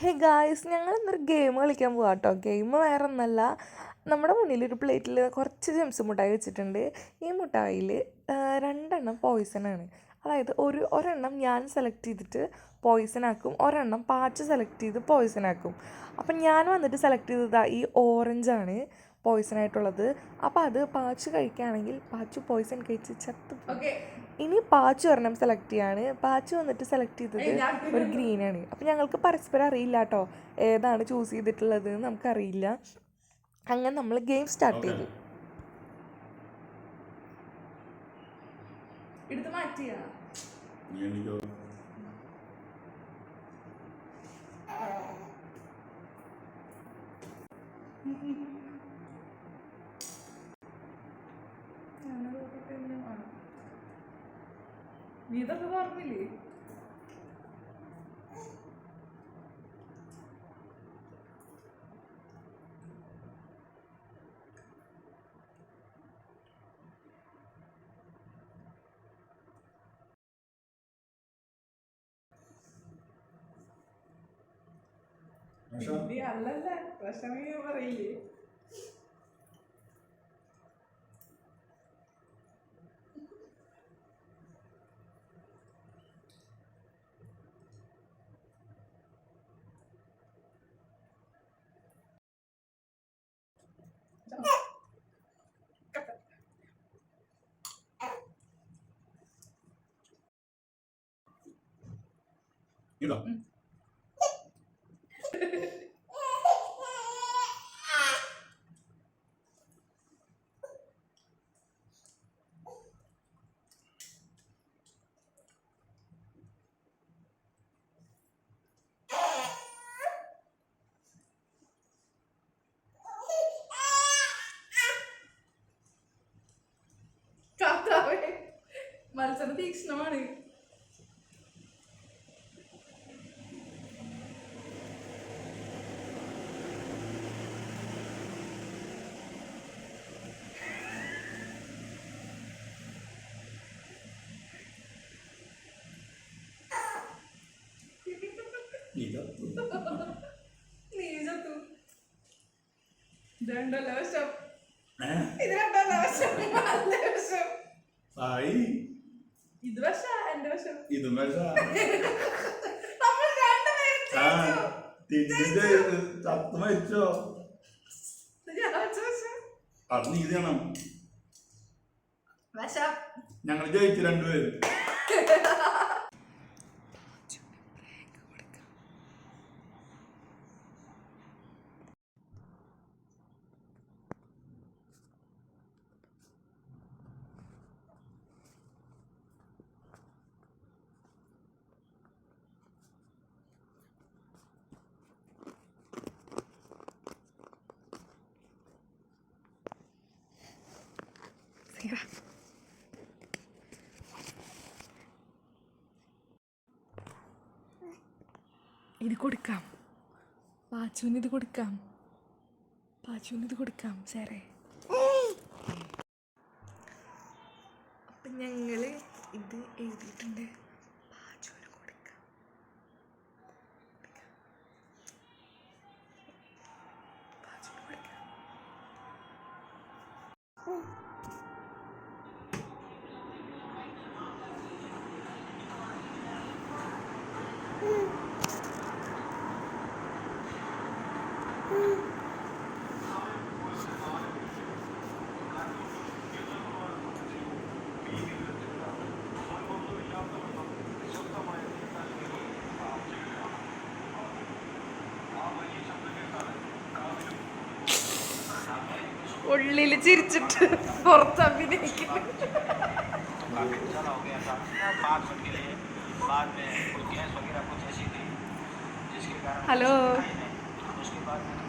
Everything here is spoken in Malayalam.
ഹേ ഗായ്സ് ഞങ്ങൾ ഇന്നൊരു ഗെയിം കളിക്കാൻ പോകാം കേട്ടോ ഗെയിം വേറെ ഒന്നല്ല നമ്മുടെ മുന്നിൽ ഒരു പ്ലേറ്റിൽ കുറച്ച് ജെംസ് മുട്ടായി വെച്ചിട്ടുണ്ട്. ഈ മുട്ടായിൽ രണ്ടെണ്ണം പോയിസൺ ആണ്. അതായത് ഒരു ഒരെണ്ണം ഞാൻ സെലക്ട് ചെയ്തിട്ട് പോയിസൺ ആക്കും. ഒരെണ്ണം പാച്ച് സെലക്ട് ചെയ്ത് പോയിസൺ ആക്കും. അപ്പം ഞാൻ വന്നിട്ട് സെലക്ട് ചെയ്തത് ഈ ഓറഞ്ചാണ് പോയിസൺ ആയിട്ടുള്ളത്. അപ്പോൾ അത് പാച്ച് കഴിക്കുകയാണെങ്കിൽ പാച്ച് പോയിസൺ കഴിച്ച് ചത്തു പോകും. ഇനി പാച്ച് ഒരെണ്ണം സെലക്ട് ചെയ്യാണ്. പാച്ച് വന്നിട്ട് സെലക്ട് ചെയ്തത് ഒരു ഗ്രീൻ ആണ്. അപ്പം ഞങ്ങൾക്ക് പരസ്പരം അറിയില്ല കേട്ടോ ഏതാണ് ചൂസ് ചെയ്തിട്ടുള്ളത് എന്ന് നമുക്കറിയില്ല. അങ്ങനെ നമ്മൾ ഗെയിം സ്റ്റാർട്ട് ചെയ്തു. എടുത്ത് മാറ്റിയാ? നീ നീ ഇതൊക്കെ പറഞ്ഞില്ലേ? അല്ലല്ല പ്രശ്നമേ പറയില്ലേ? ഇതാ തീക്ഷ്ണമാണ് ഇതാ നീ ചത്തു ഇത് എന്റെ നമ്മൾ രണ്ടുപേരും ജയിച്ചു. ചത്ത് മരിച്ചോ? അത് നീ ചെയ്യണം ഞങ്ങൾ ജയിച്ചു രണ്ടുപേരും. ഇത് കൊടുക്കാം. പാച്ചുവിന് ഇത് കൊടുക്കാം. പാച്ചുവിന് ഇത് കൊടുക്കാം സാറേ. അപ്പം ഞങ്ങൾ ഇത് എഴുതിയിട്ടുണ്ട്. ഉള്ളിൽ ചിരിച്ചിട്ട് പുറത്ത് അഭിനയിക്കുന്നു. बाद में कोई गैस वगैरह कुछ ऐसी थी जिसके कारण हेलो। उसके बाद